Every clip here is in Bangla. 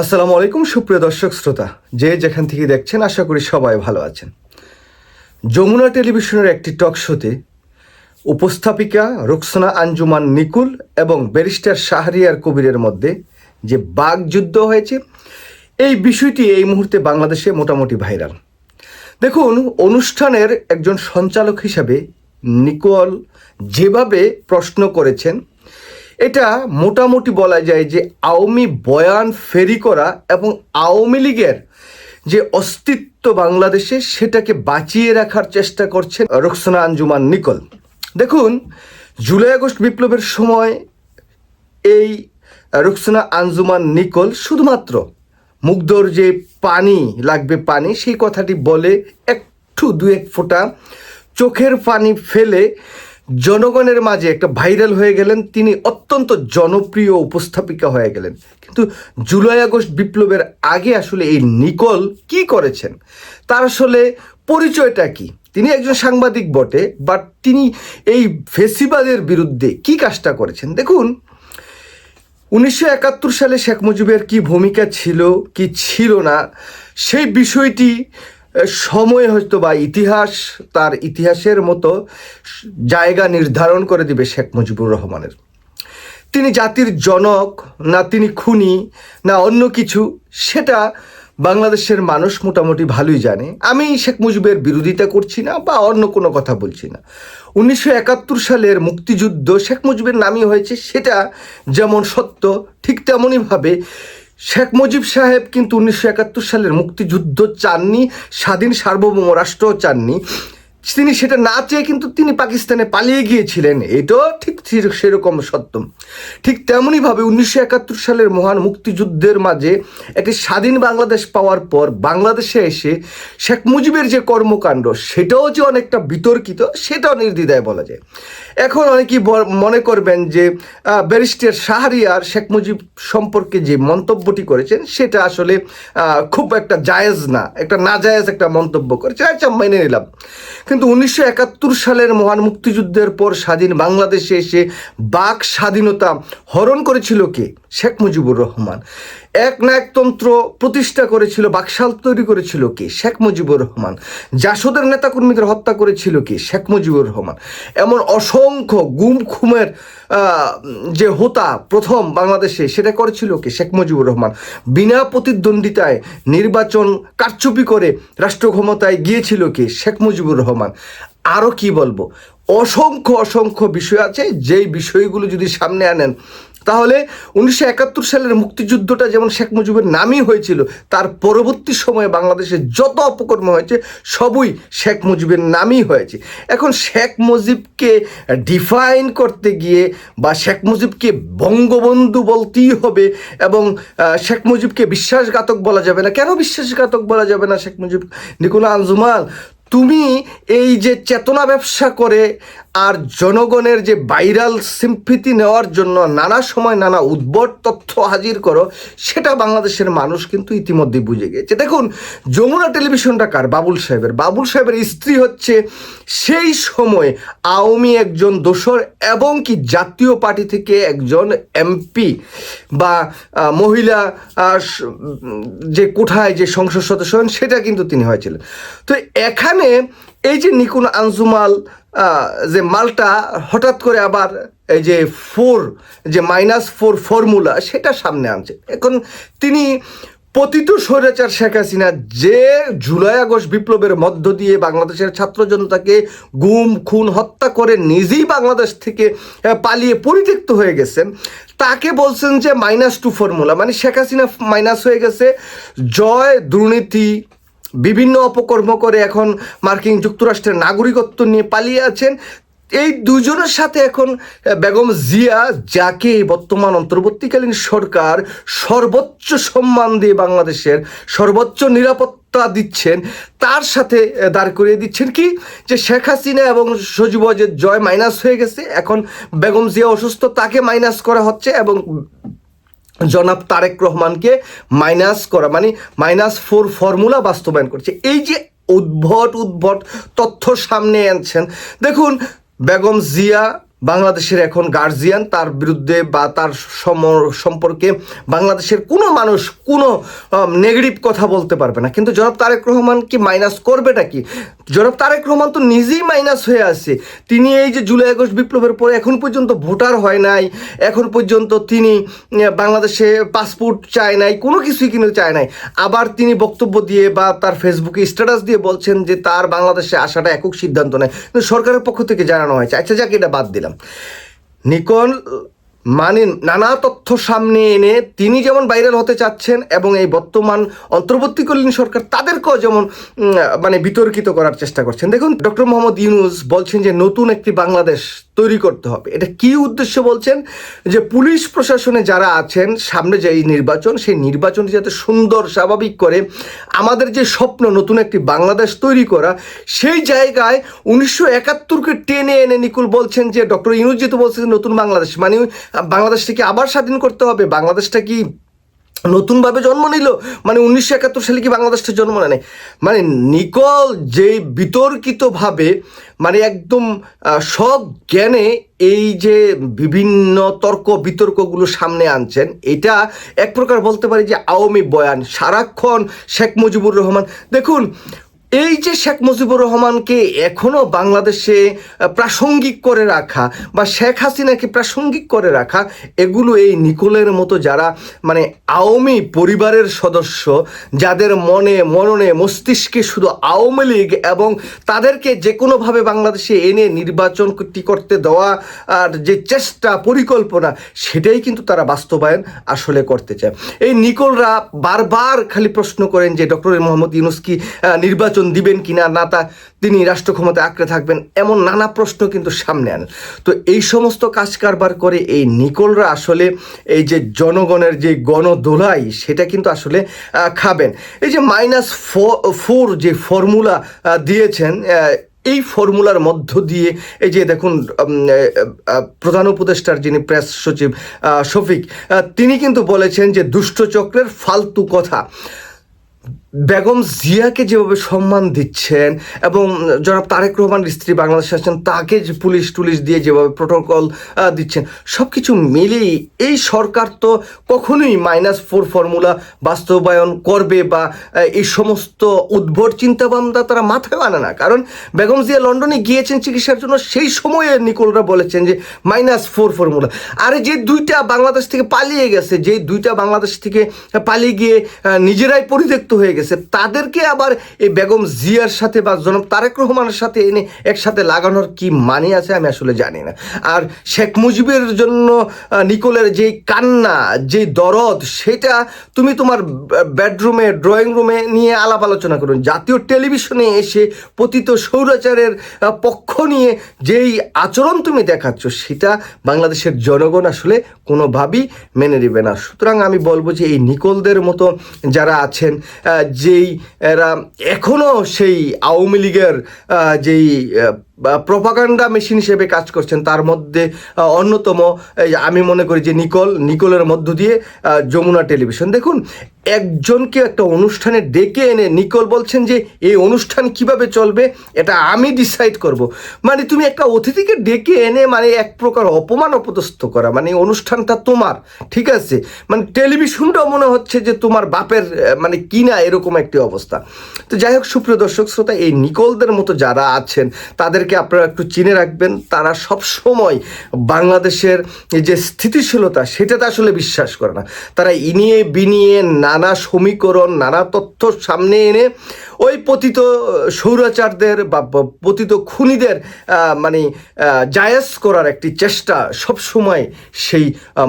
আসসালামু আলাইকুম, সুপ্রিয় দর্শক শ্রোতা। যে যেখান থেকে দেখছেন, আশা করি সবাই ভালো আছেন। যমুনা টেলিভিশনের একটি টক শোতে উপস্থাপিকা রুকসানা আঞ্জুমান নিকুল এবং ব্যারিস্টার শাহরিয়ার কবিরের মধ্যে যে বাগযুদ্ধ হয়েছে, এই বিষয়টি এই মুহূর্তে বাংলাদেশে মোটামুটি ভাইরাল। দেখুন, অনুষ্ঠানের একজন সঞ্চালক হিসাবে নিকোল যেভাবে প্রশ্ন করেছেন এটা মোটামুটি বলা যায় যে আওয়ামী বয়ান ফেরি করা এবং আওয়ামী লীগের যে অস্তিত্ব বাংলাদেশে সেটাকে বাঁচিয়ে রাখার চেষ্টা করছেন রোকসানা আঞ্জুমান নিকল। দেখুন, জুলাই আগস্ট বিপ্লবের সময় এই রুকসানা আঞ্জুমান নিকল শুধুমাত্র মুগ্ধর যে পানি, লাগবে পানি, সেই কথাটি বলে একটু দু এক ফোঁটা চোখের পানি ফেলে জনগণের মাঝে একটা ভাইরাল হয়ে গেলেন, তিনি অত্যন্ত জনপ্রিয় উপস্থাপিকা হয়ে গেলেন। কিন্তু জুলাই আগস্ট বিপ্লবের আগে আসলে এই নিকল কি করেছেন? তার আসলে পরিচয়টা কি? তিনি একজন সাংবাদিক বটে বাট তিনি এই ফেসিবাদের বিরুদ্ধে কি কাজটা করেছেন? দেখুন, উনিশশো একাত্তর সালে শেখ মুজিবের কি ভূমিকা ছিল, কি ছিল না, সেই বিষয়টি সময় হয়তো বা ইতিহাস তার ইতিহাসের মতো জায়গা নির্ধারণ করে দিবে শেখ মুজিবুর রহমানের। তিনি জাতির জনক, না তিনি খুনি, না অন্য কিছু, সেটা বাংলাদেশের মানুষ মোটামুটি ভালোই জানে। আমি শেখ মুজিবের বিরোধিতা করছি না বা অন্য কোনো কথা বলছি না। উনিশশো একাত্তর সালের মুক্তিযুদ্ধ শেখ মুজিবের নামই হয়েছে, সেটা যেমন সত্য, ঠিক তেমনইভাবে শেখ মুজিব সাহেব কিন্তু উনিশশো একাত্তর সালের মুক্তিযুদ্ধ চাননি স্বাধীন সার্বভৌম রাষ্ট্রও চাননি। তিনি সেটা না চেয়ে কিন্তু তিনি পাকিস্তানে পালিয়ে গিয়েছিলেন। এটাও ঠিক সেরকম সত্য। ঠিক তেমনইভাবে উনিশশো একাত্তর সালের মহান মুক্তিযুদ্ধের মাঝে একটি স্বাধীন বাংলাদেশ পাওয়ার পর বাংলাদেশে এসে শেখ মুজিবের যে কর্মকাণ্ড, সেটাও যে অনেকটা বিতর্কিত, সেটাও নির্দ্বিধায় বলা যায়। এখন অনেকেই মনে করবেন যে ব্যারিস্টার শাহরিয়ার শেখ মুজিব সম্পর্কে যে মন্তব্যটি করেছেন, সেটা আসলে খুব একটা জায়েজ না, একটা নাজায়েজ একটা মন্তব্য করেছে আচ্ছা মেনে নিলাম। কিন্তু উনিশশো একাত্তর সালের মহান মুক্তিযুদ্ধের পর স্বাধীন বাংলাদেশে এসে বাক স্বাধীনতা হরণ করেছিল কে? শেখ মুজিবুর রহমান। এক নায়কতন্ত্র প্রতিষ্ঠা করেছিল, বাকশাল তৈরি করেছিল কে? শেখ মুজিবুর রহমান। জাসদের নেতাকর্মীদের হত্যা করেছিল কে? শেখ মুজিবুর রহমান। এমন অসংখ্য গুম খুমের যে হোতা প্রথম বাংলাদেশে, সেটা করেছিল কে? শেখ মুজিবুর রহমান। বিনা প্রতিদ্বন্দ্বিতায় নির্বাচন কারচুপি করে রাষ্ট্র ক্ষমতায় গিয়েছিল কে? শেখ মুজিবুর রহমান। আরও কি বলব? অসংখ্য অসংখ্য বিষয় আছে, যেই বিষয়গুলো যদি সামনে আনেন তাহলে উনিশশো একাত্তর সালের মুক্তিযুদ্ধটা যেমন শেখ মুজিবের নামই হয়েছিল, তার পরবর্তী সময়ে বাংলাদেশে যত অপকর্ম হয়েছে, সবই শেখ মুজিবের নামই হয়েছে। এখন শেখ মুজিবকে ডিফাইন করতে গিয়ে বা শেখ মুজিবকে বঙ্গবন্ধু বলতেই হবে এবং শেখ মুজিবকে বিশ্বাসঘাতক বলা যাবে না। কেন বিশ্বাসঘাতক বলা যাবে না শেখ মুজিব? নিকুলা আঞ্জুমাল তুমি এই যে চেতনা ব্যবসা করে আর জনগণের যে ভাইরাল সিম্পিতি নেওয়ার জন্য নানা সময় নানা উদ্ভট তথ্য হাজির করো, সেটা বাংলাদেশের মানুষ কিন্তু ইতিমধ্যে বুঝে গেছে দেখুন, যমুনা টেলিভিশনটা কার? বাবুল সাহেবের। বাবুল সাহেবের স্ত্রী হচ্ছে সেই সময় আওয়ামী একজন দোসর এবং কি জাতীয় পার্টি থেকে একজন এমপি বা মহিলা যে কোঠায় যে সংসদ সদস্য হন, সেটা কিন্তু তিনি হয়েছিলেন। তো এখানে এই যে নিকুন আঞ্জুমাল যে মালটা হঠাৎ করে আবার এই যে ফোর, যে মাইনাস ফোর ফর্মুলা সেটা সামনে আনছে। এখন তিনি পতিত স্বৈরাচার শেখ হাসিনা যে জুলাই আগস্ট বিপ্লবের মধ্য দিয়ে বাংলাদেশের ছাত্র জনতাকে গুম, খুন, হত্যা করে নিজেই বাংলাদেশ থেকে পালিয়ে পরিত্যক্ত হয়ে গেছেন, তাকে বলছেন যে মাইনাস টু ফর্মুলা। মানে শেখ হাসিনা মাইনাস হয়ে গেছে, জয় দুর্নীতি বিভিন্ন অপকর্ম করে এখন মার্কিন যুক্তরাষ্ট্রের নাগরিকত্ব নিয়ে পালিয়ে আছেন। এই দুজনের সাথে এখন বেগম জিয়া, যাকে বর্তমান অন্তর্বর্তীকালীন সরকার সর্বোচ্চ সম্মান দিয়ে বাংলাদেশের সর্বোচ্চ নিরাপত্তা দিচ্ছেন, তার সাথে দাঁড় করিয়ে দিচ্ছেন কি? যে শেখ হাসিনা এবং সজীব জয় মাইনাস হয়ে গেছে, এখন বেগম জিয়া অসুস্থ, তাকে মাইনাস করা হচ্ছে এবং জনাব তারেক রহমানকে মাইনাস করা মানে মাইনাস ফোর ফর্মুলা বাস্তবায়ন করছে। এই যে উদ্ভট উদ্ভট তথ্য সামনে আনছেন, দেখুন, বেগম জিয়া বাংলাদেশের এখন গার্জিয়ান তার বিরুদ্ধে বা তার সম- সম্পর্কে বাংলাদেশের কোনো মানুষ কোনো নেগেটিভ কথা বলতে পারবে না। কিন্তু জনাব তারেক রহমান কি মাইনাস করবেটা কি? জনাব তারেক রহমান তো নিজেই মাইনাস হয়ে আছে। তিনি এই যে জুলাই আগস্ট বিপ্লবের পরে এখন পর্যন্ত ভোটার হয় নাই। এখন পর্যন্ত তিনি বাংলাদেশে পাসপোর্ট চায় নাই, কোনো কিছুই কিন্তু চায় নাই। আবার তিনি বক্তব্য দিয়ে বা তার ফেসবুকে স্ট্যাটাস দিয়ে বলছেন যে তার বাংলাদেশে আসাটা একক সিদ্ধান্ত নেয়। কিন্তু সরকারের পক্ষ থেকে জানানো হয়েছে। আচ্ছা যাক, এটা বাদ দিলাম। নিকন মানে নানা তথ্য সামনে এনে তিনি যেমন ভাইরাল হতে চাচ্ছেন এবং এই বর্তমান অন্তর্বর্তীকালীন সরকার তাদেরকেও যেমন মানে বিতর্কিত করার চেষ্টা করছেন। দেখুন, ডক্টর মোহাম্মদ ইউনুস বলছেন যে, নতুন একটি বাংলাদেশ তৈরি করতে হবে। এটা কি উদ্দেশ্য বলছেন? যে পুলিশ প্রশাসনে যারা আছেন, সামনে যে নির্বাচন, সেই নির্বাচনটি যাতে সুন্দর, স্বাভাবিক করে আমাদের যে স্বপ্ন, নতুন একটি বাংলাদেশ তৈরি করা, সেই জায়গায় উনিশশো একাত্তরকে টেনে এনে নিকুল বলছেন যে, ডক্টর যেহেতু বলছেন নতুন বাংলাদেশ মানে বাংলাদেশটাকে আবার স্বাধীন করতে হবে, বাংলাদেশটা কি নতুনভাবে জন্ম নিল? মানে উনিশশো একাত্তর সালে কি বাংলাদেশটা জন্ম নেয় মানে নিকল যে বিতর্কিতভাবে মানে একদম সব জ্ঞানে এই যে বিভিন্ন তর্ক বিতর্কগুলো সামনে আনছেন, এটা এক প্রকার বলতে পারি যে আওয়ামী বয়ান। সারাক্ষণ শেখ মুজিবুর রহমান। দেখুন এই যে শেখ মুজিবুর রহমানকে এখনও বাংলাদেশে প্রাসঙ্গিক করে রাখা বা শেখ হাসিনাকে প্রাসঙ্গিক করে রাখা এগুলো এই নিকোলের মতো যারা মানে আওয়ামী পরিবারের সদস্য যাদের মনে মননে মস্তিষ্কে শুধু আওয়ামী লীগ এবং তাদেরকে যে কোনোভাবে বাংলাদেশে এনে নির্বাচনটি করতে দেওয়া আর যে চেষ্টা পরিকল্পনা সেটাই কিন্তু তারা বাস্তবায়ন আসলে করতে চায়। এই নিকোলরা বারবার খালি প্রশ্ন করেন যে ডক্টর মোহাম্মদ ইউনুস কি আহ, নির্বাচন দিবেন কি না না তা তিনি রাষ্ট্র আঁকড়ে থাকবেন এমন নানা প্রশ্ন কিন্তু সামনে আনেন তো এই সমস্ত কাজ কারবার করে এই নিকোলরা আসলে এই যে জনগণের যে গণদোলাই, সেটা কিন্তু আসলে খাবেন। এই যে মাইনাস ফোর যে ফর্মুলা দিয়েছেন এই ফর্মুলার মধ্য দিয়ে এই যে দেখুন প্রধান উপদেষ্টার যিনি প্রেস সচিব শফিক তিনি কিন্তু বলেছেন যে দুষ্টচক্রের ফালতু কথা। বেগম জিয়াকে যেভাবে সম্মান দিচ্ছেন এবং জনাব তারেক রহমানের স্ত্রী বাংলাদেশে আছেন তাকে যে পুলিশ টুলিশ দিয়ে যেভাবে প্রোটোকল দিচ্ছেন সব কিছু মিলিয়ে এই সরকার তো কখনোই মাইনাস ফোর ফর্মুলা বাস্তবায়ন করবে বা এই সমস্ত উদ্ভট চিন্তাভাবনা তারা মাথায় আনে না। কারণ বেগম জিয়া লন্ডনে গিয়েছেন চিকিৎসার জন্য, সেই সময়ে নিকোলরা বলেছেন যে মাইনাস ফোর ফর্মুলা আরে যে দুইটা বাংলাদেশ থেকে পালিয়ে গেছে, যে দুইটা বাংলাদেশ থেকে পালিয়ে গিয়ে নিজেরাই পরিত্যক্ত হয়ে গেছে। তাদেরকে আবার এই বেগম জিয়ার সাথে বা জনাব তারেক রহমানের সাথে এনে একসাথে লাগানোর কি মানে আছে আমি আসলে জানি না। আর শেখ মুজিবের জন্য নিকোলের যে কান্না যে দরদ, সেটা তুমি তোমার বেডরুমে, ড্রয়িং রুমে নিয়ে আলাপ আলোচনা করুন। জাতীয় টেলিভিশনে এসে পতিত সৌরাচারের পক্ষ নিয়ে যেই আচরণ তুমি দেখাচ্ছ, সেটা বাংলাদেশের জনগণ আসলে কোনোভাবেই মেনে নেবে না। সুতরাং আমি বলব যে এই নিকোলদের মতো যারা আছেন যেই এরা এখনও সেই আওয়ামী লীগের যেই প্রপাগান্ডা মেশিন হিসেবে কাজ করছেন, তার মধ্যে অন্যতম আমি মনে করি যে নিকল, নিকলের মধ্য দিয়ে যমুনা টেলিভিশন। দেখুন, একজনকে একটা অনুষ্ঠানে ডেকে এনে নিকল বলছেন যে, এই অনুষ্ঠান কীভাবে চলবে, এটা আমি ডিসাইড করব। মানে তুমি একটা অতিথিকে ডেকে এনে মানে এক প্রকার অপমান অপদস্থ করা মানে অনুষ্ঠানটা তোমার, ঠিক আছে? মানে টেলিভিশনটাও মনে হচ্ছে যে তোমার বাপের মানে কিনা এরকম একটি অবস্থা। তো যাই হোক, সুপ্রিয় দর্শক, শ্রোতা, এই নিকলদের মতো যারা আছেন তাদেরকে আপনারা একটু চিনে রাখবেন, তারা সব সময় বাংলাদেশের যে স্থিতিশীলতা, সেটাতে আসলে বিশ্বাস করে না। তারা ইনিয়ে বিনিয়ে নানা সমীকরণ, নানা তথ্য সামনে এনে ওই পতিত সৌরাচারদের বা পতিত খুনিদের মানে জায়েজ করার একটি চেষ্টা সব সময় সেই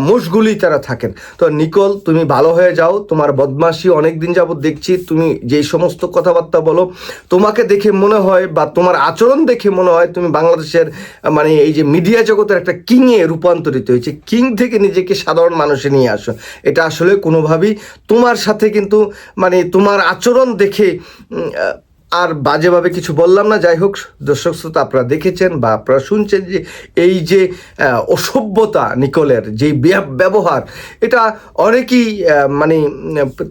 মোষগুলি তারা থাকেন। তো নিকল, তুমি ভালো হয়ে যাও, তোমার বদমাশি অনেক দিন যাবত দেখছি, তুমি যেই সমস্ত কথাবার্তা বলো, তোমাকে দেখে মনে হয় বা তোমার আচরণ দেখে মনে হয় তুমি বাংলাদেশের মানে এই যে মিডিয়া জগতের একটা কিংয়ে রূপান্তরিত হয়েছে। কিং থেকে নিজেকে সাধারণ মানুষে নিয়ে আসো। এটা আসলে কোনোভাবেই তোমার সাথে কিন্তু মানে তোমার আচরণ দেখে Yeah. আর বাজেভাবে কিছু বললাম না। যাই হোক, দর্শক শ্রোতা, আপনারা দেখেছেন বা আপনারা শুনছেন যে এই যে অসভ্যতা নিকলের যে ব্য- ব্যবহার, এটা অনেকেই মানে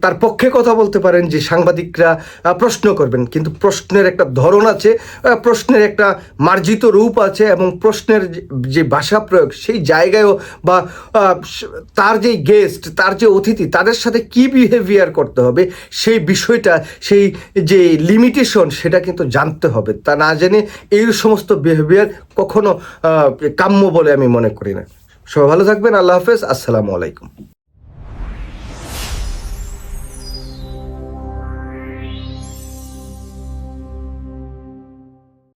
তার পক্ষে কথা বলতে পারেন যে সাংবাদিকরা প্রশ্ন করবেন। কিন্তু প্রশ্নের একটা ধরন আছে প্রশ্নের একটা মার্জিত রূপ আছে এবং প্রশ্নের যে- ভাষা প্রয়োগ, সেই জায়গায়ও বা তার যে গেস্ট তার যে অতিথি, তাদের সাথে কি বিহেভিয়ার করতে হবে, সেই বিষয়টা, সেই যে লিমিটেশন সেটা কিন্তু জানতে হবে। তা না জেনে এই সমস্ত বিহেভিয়ার কখনো কাম্য বলে আমি মনে করি না। সবাই ভালো থাকবেন, আল্লাহ হাফেজ, আসসালামু আলাইকুম।